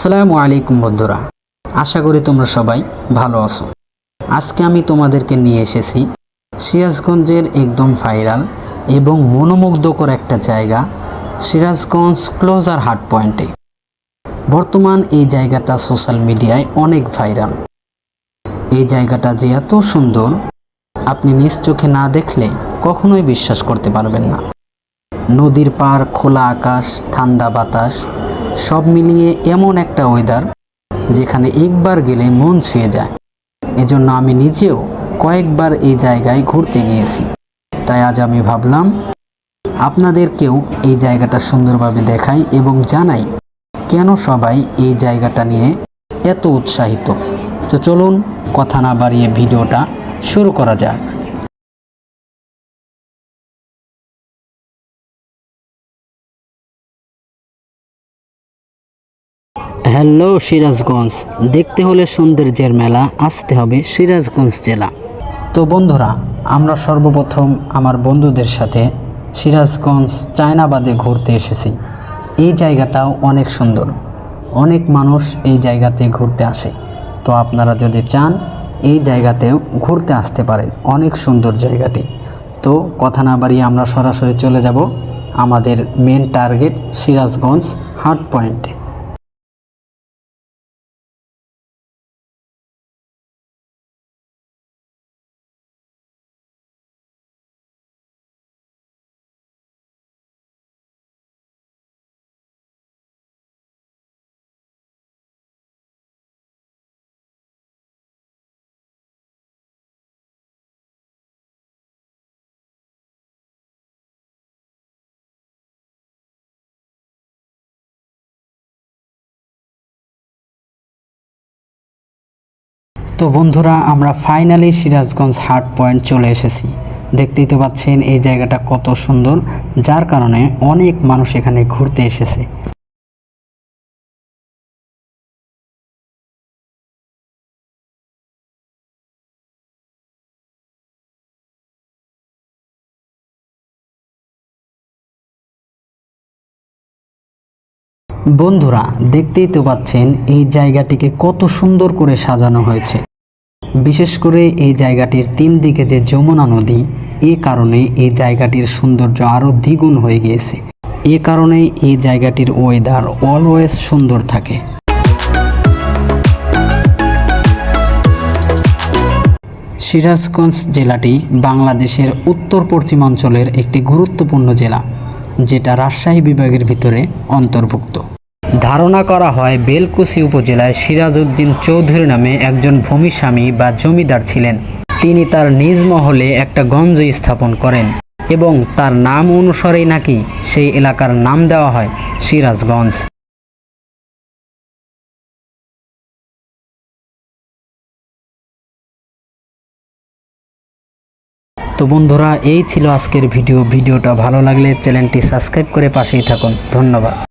আসসালামু আলাইকুম বন্ধুরা, আশা করি তোমরা সবাই ভালো আছো। আজকে আমি তোমাদেরকে নিয়ে এসেছি সিরাজগঞ্জের একদম ভাইরাল এবং মনোমুগ্ধকর একটা জায়গা, সিরাজগঞ্জ ক্লোজার হাট পয়েন্টে। বর্তমান এই জায়গাটা সোশ্যাল মিডিয়ায় অনেক ভাইরাল। এই জায়গাটা যে এত সুন্দর, আপনি নিজ চোখে না দেখলে কখনোই বিশ্বাস করতে পারবেন না। নদীর পার খোলা আকাশ, ঠান্ডা বাতাস সব মিলিয়ে এমন একটা ওয়েদার যেখানে একবার গেলে মন ছুঁয়ে যায়। এজন্য আমি নিজেও কয়েকবার এই জায়গায় ঘুরতে গিয়েছি। তাই আজ আমি ভাবলাম আপনাদেরকেও এই জায়গাটা সুন্দরভাবে দেখাই এবং জানাই কেন সবাই এই জায়গাটা নিয়ে এত উৎসাহিত। তো চলুন কথা না বাড়িয়ে ভিডিওটা শুরু করা যাক। হ্যালো সিরাজগঞ্জ, দেখতে হলে সৌন্দর্যের মেলা, আসতে হবে সিরাজগঞ্জ জেলা। তো বন্ধুরা, আমরা সর্বপ্রথম আমার বন্ধুদের সাথে সিরাজগঞ্জ চায়নাবাদে ঘুরতে এসেছি। এই জায়গাটাও অনেক সুন্দর। অনেক মানুষ এই জায়গাতে ঘুরতে আসে। তো আপনারা যদি চান, এই জায়গাতেও ঘুরতে আসতে পারেন। অনেক সুন্দর জায়গাটি। তো কথা না বাড়িয়ে আমরা সরাসরি চলে যাব। আমাদের মেন টার্গেট সিরাজগঞ্জ হাট পয়েন্টে তো বন্ধুরা, আমরা ফাইনালি সিরাজগঞ্জ হাট পয়েন্ট চলে এসেছি। দেখতেই তো পাচ্ছেন এই জায়গাটা কত সুন্দর, যার কারণে অনেক মানুষ এখানে ঘুরতে এসেছে। বন্ধুরা, দেখতেই তো পাচ্ছেন এই জায়গাটিকে কত সুন্দর করে সাজানো হয়েছে। বিশেষ করে এই জায়গাটির তিন দিকে যে যমুনা নদী, এ কারণে এই জায়গাটির সৌন্দর্য আরও দ্বিগুণ হয়ে গিয়েছে। এ কারণে এই জায়গাটির ওয়েদার অলওয়েজ সুন্দর থাকে। সিরাজগঞ্জ জেলাটি বাংলাদেশের উত্তর পশ্চিমাঞ্চলের একটি গুরুত্বপূর্ণ জেলা, যেটা রাজশাহী বিভাগের ভিতরে অন্তর্ভুক্ত। ধারণা করা হয় বেলকুচি উপজেলায় সিরাজউদ্দিন চৌধুরী নামে একজন ভূমিস্বামী বা জমিদার ছিলেন। তিনি তার নিজ মহলে একটা গঞ্জ স্থাপন করেন এবং তার নাম অনুসারেই নাকি সেই এলাকার নাম দেওয়া হয় সিরাজগঞ্জ। তো বন্ধুরা, এই ছিল আজকের ভিডিও। ভিডিওটা ভালো লাগলে চ্যানেলটি সাবস্ক্রাইব করে পাশেই থাকুন। ধন্যবাদ।